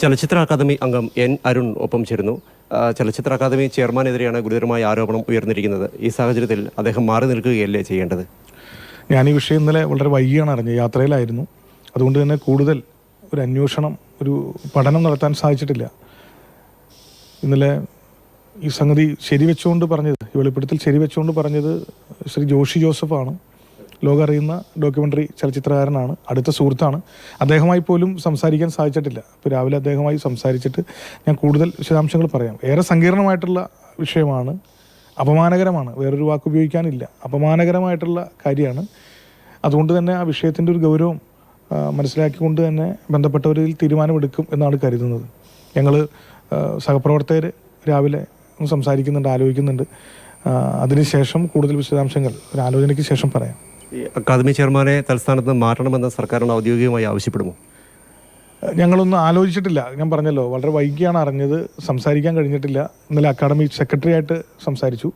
ചലച്ചിത്ര അക്കാദമി അംഗം എൻ അരുൺ ഒപ്പം ചേരുന്നു. ചലച്ചിത്ര അക്കാദമി ചെയർമാനെതിരെയാണ് ഗുരുതരമായ ആരോപണം ഉയർന്നിരിക്കുന്നത്. ഈ സാഹചര്യത്തിൽ അദ്ദേഹം മാറി നിൽക്കുകയല്ലേ ചെയ്യേണ്ടത്? ഞാൻ ഈ വിഷയം ഇന്നലെ വളരെ വൈകിയാണ് അറിഞ്ഞത്. യാത്രയിലായിരുന്നു. അതുകൊണ്ട് തന്നെ കൂടുതൽ ഒരു അന്വേഷണം ഒരു പഠനം നടത്താൻ സാധിച്ചിട്ടില്ല. ഇന്നലെ ഈ സംഗതി ശരിവെച്ചുകൊണ്ട് പറഞ്ഞത് ഈ വെളിപ്പെടുത്തൽ ശരിവെച്ചുകൊണ്ട് പറഞ്ഞത് ശ്രീ ജോഷി ജോസഫാണ്. ലോകം അറിയുന്ന ഡോക്യുമെന്ററി ചലച്ചിത്രകാരനാണ്. അടുത്ത സുഹൃത്താണ്. അദ്ദേഹമായി പോലും സംസാരിക്കാൻ സാധിച്ചിട്ടില്ല. ഇപ്പോൾ രാവിലെ അദ്ദേഹമായി സംസാരിച്ചിട്ട് ഞാൻ കൂടുതൽ വിശദാംശങ്ങൾ പറയാം. ഏറെ സങ്കീർണമായിട്ടുള്ള വിഷയമാണ് അപമാനകരമാണ്. വേറൊരു വാക്ക് ഉപയോഗിക്കാനില്ല. അപമാനകരമായിട്ടുള്ള കാര്യമാണ്. അതുകൊണ്ട് തന്നെ ആ വിഷയത്തിന്റെ ഒരു ഗൗരവം മനസ്സിലാക്കിക്കൊണ്ട് തന്നെ ബന്ധപ്പെട്ടവരിൽ തീരുമാനമെടുക്കും എന്നാണ് കരുതുന്നത്. ഞങ്ങൾ സഹപ്രവർത്തകർ രാവിലെ സംസാരിക്കുന്നുണ്ട് ആലോചിക്കുന്നുണ്ട്. അതിനുശേഷം കൂടുതൽ വിശദാംശങ്ങൾ ഒരു ആലോചനയ്ക്ക് ശേഷം പറയാം. ഈ അക്കാദമി ചെയർമാനെ തൽസ്ഥാനത്ത് നിന്ന് മാറ്റണമെന്ന് സർക്കാരിനോട് ഔദ്യോഗികമായി ആവശ്യപ്പെടുമോ? ഞങ്ങളൊന്നും ആലോചിച്ചിട്ടില്ല. ഞാൻ പറഞ്ഞല്ലോ വളരെ വൈകിയാണ് അറിഞ്ഞത്. സംസാരിക്കാൻ കഴിഞ്ഞിട്ടില്ല. ഇന്നലെ അക്കാദമി സെക്രട്ടറി ആയിട്ട് സംസാരിച്ചു.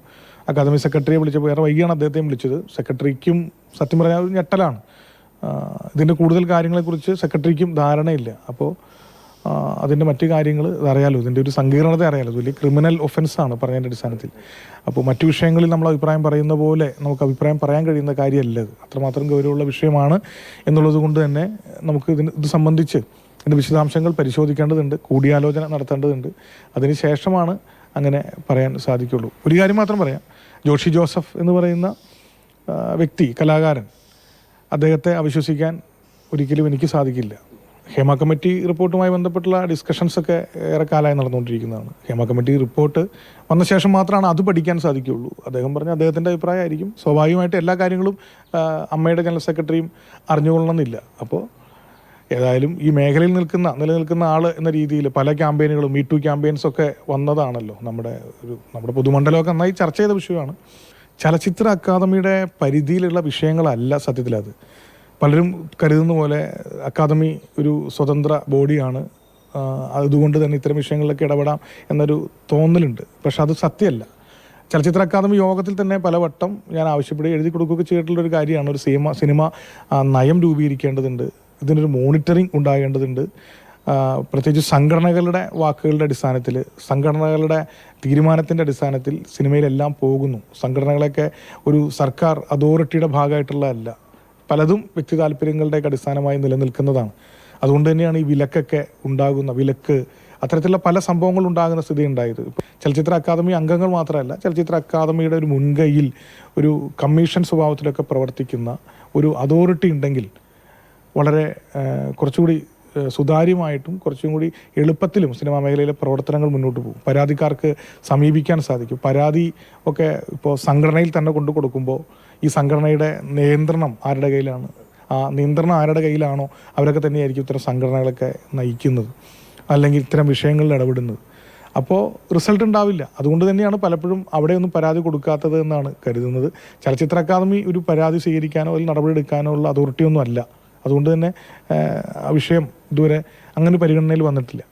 അക്കാദമി സെക്രട്ടറിയെ വിളിച്ചപ്പോൾ ഏറെ വൈകിയാണ് അദ്ദേഹത്തെയും വിളിച്ചത്. സെക്രട്ടറിക്കും സത്യം പറഞ്ഞാൽ ഒരു ഞെട്ടലാണ്. ഇതിന്റെ കൂടുതൽ കാര്യങ്ങളെക്കുറിച്ച് സെക്രട്ടറിക്കും ധാരണയില്ല. അപ്പോൾ അതിന്റെ മറ്റു കാര്യങ്ങൾ അറിയാലോ ഇതിന്റെ ഒരു സങ്കീർണത അറിയാലോ വലിയ ക്രിമിനൽ ആണ് പറഞ്ഞതിന്റെ അടിസ്ഥാനത്തിൽ. അപ്പോൾ മറ്റു വിഷയങ്ങളിൽ നമ്മൾ അഭിപ്രായം പറയുന്ന പോലെ നമുക്ക് അഭിപ്രായം പറയാൻ കഴിയുന്ന കാര്യമല്ല ഇത് അത്രമാത്രം ഗൗരവമുള്ള വിഷയമാണ് എന്നുള്ളത് കൊണ്ട് തന്നെ നമുക്ക് ഇതിന് ഇത് സംബന്ധിച്ച് ഇതിന്റെ വിശദാംശങ്ങൾ പരിശോധിക്കേണ്ടതുണ്ട് കൂടിയാലോചന നടത്തേണ്ടതുണ്ട്. അതിന് ശേഷമാണ് അങ്ങനെ പറയാൻ സാധിക്കുള്ളൂ. ഒരു കാര്യം മാത്രം പറയാം. ജോഷി ജോസഫ് എന്ന് പറയുന്ന വ്യക്തി കലാകാരൻ അദ്ദേഹത്തെ അവിശ്വസിക്കാൻ ഒരിക്കലും എനിക്ക് സാധിക്കില്ല. ഹേമ കമ്മിറ്റി റിപ്പോർട്ടുമായി ബന്ധപ്പെട്ടുള്ള ഡിസ്കഷൻസ് ഒക്കെ ഏറെ കാലമായി നടന്നുകൊണ്ടിരിക്കുന്നതാണ്. ഹേമ കമ്മിറ്റി റിപ്പോർട്ട് വന്ന ശേഷം മാത്രമാണ് അത് പഠിക്കാൻ സാധിക്കുകയുള്ളൂ. അദ്ദേഹം പറഞ്ഞ അദ്ദേഹത്തിന്റെ അഭിപ്രായമായിരിക്കും. സ്വാഭാവികമായിട്ട് എല്ലാ കാര്യങ്ങളും അമ്മയുടെ ജനറൽ സെക്രട്ടറിയും അറിഞ്ഞുകൊള്ളണമെന്നില്ല. അപ്പോൾ ഏതായാലും ഈ മേഖലയിൽ നിൽക്കുന്ന നിലനിൽക്കുന്ന ആൾ എന്ന രീതിയിൽ പല ക്യാമ്പയിനുകളും മീ ടു ക്യാമ്പയിൻസ് ഒക്കെ വന്നതാണല്ലോ നമ്മുടെ ഒരു നമ്മുടെ പൊതുമണ്ഡലമൊക്കെ നന്നായി ചർച്ച ചെയ്ത വിഷയമാണ്. ചലച്ചിത്ര അക്കാദമിയുടെ പരിധിയിലുള്ള വിഷയങ്ങളല്ല സത്യത്തിൽ അത് പലരും കരുതുന്ന പോലെ അക്കാദമി ഒരു സ്വതന്ത്ര ബോഡിയാണ്. അതുകൊണ്ട് തന്നെ ഇത്തരം വിഷയങ്ങളിലൊക്കെ ഇടപെടാം എന്നൊരു തോന്നലുണ്ട്. പക്ഷെ അത് സത്യമല്ല. ചലച്ചിത്ര അക്കാദമി യോഗത്തിൽ തന്നെ പലവട്ടം ഞാൻ ആവശ്യപ്പെടുക എഴുതി കൊടുക്കുകയൊക്കെ ചെയ്തിട്ടുള്ള ഒരു കാര്യമാണ്. ഒരു സിനിമ സിനിമ നയം രൂപീകരിക്കേണ്ടതുണ്ട്. ഇതിനൊരു മോണിറ്ററിംഗ് ഉണ്ടാകേണ്ടതുണ്ട്. പ്രത്യേകിച്ച് സംഘടനകളുടെ വാക്കുകളുടെ അടിസ്ഥാനത്തിൽ സംഘടനകളുടെ തീരുമാനത്തിന്റെ അടിസ്ഥാനത്തിൽ സിനിമയിലെല്ലാം പോകുന്നു. സംഘടനകളൊക്കെ ഒരു സർക്കാർ അതോറിറ്റിയുടെ ഭാഗമായിട്ടുള്ളതല്ല. പലതും വ്യക്തി താല്പര്യങ്ങളുടെയൊക്കെ അടിസ്ഥാനമായി നിലനിൽക്കുന്നതാണ്. അതുകൊണ്ട് തന്നെയാണ് ഈ വിലക്കൊക്കെ ഉണ്ടാകുന്ന വിലക്ക് അത്തരത്തിലുള്ള പല സംഭവങ്ങളും ഉണ്ടാകുന്ന സ്ഥിതി ഉണ്ടായത്. ചലച്ചിത്ര അക്കാദമി അംഗങ്ങൾ മാത്രമല്ല ചലച്ചിത്ര അക്കാദമിയുടെ ഒരു മുൻകൈയിൽ ഒരു കമ്മീഷൻ സ്വഭാവത്തിലൊക്കെ പ്രവർത്തിക്കുന്ന ഒരു അതോറിറ്റി ഉണ്ടെങ്കിൽ വളരെ കുറച്ചുകൂടി സുതാര്യമായിട്ടും കുറച്ചും കൂടി എളുപ്പത്തിലും സിനിമാ മേഖലയിലെ പ്രവർത്തനങ്ങൾ മുന്നോട്ട് പോകും. പരാതിക്കാർക്ക് സമീപിക്കാൻ സാധിക്കും. പരാതി ഒക്കെ ഇപ്പോൾ സംഘടനയിൽ തന്നെ കൊണ്ടു കൊടുക്കുമ്പോൾ ഈ സംഘടനയുടെ നിയന്ത്രണം ആരുടെ കയ്യിലാണ്? ആ നിയന്ത്രണം ആരുടെ കയ്യിലാണോ? അവരൊക്കെ തന്നെയായിരിക്കും ഇത്തരം സംഘടനകളൊക്കെ നയിക്കുന്നത്. അല്ലെങ്കിൽ ഇത്തരം വിഷയങ്ങളിൽ ഇടപെടുന്നത്. അപ്പോൾ റിസൾട്ട് ഉണ്ടാവില്ല. അതുകൊണ്ട് തന്നെയാണ് പലപ്പോഴും അവിടെയൊന്നും പരാതി കൊടുക്കാത്തത് എന്നാണ് കരുതുന്നത്. ചലച്ചിത്ര അക്കാദമി ഒരു പരാതി സ്വീകരിക്കാനോ അല്ലെങ്കിൽ നടപടിയെടുക്കാനോ ഉള്ള അതോറിറ്റിയൊന്നും അല്ല. അതുകൊണ്ട് തന്നെ ആ, വിഷയം ഇതുവരെ അങ്ങനെ പരിഗണനയിൽ വന്നിട്ടില്ല.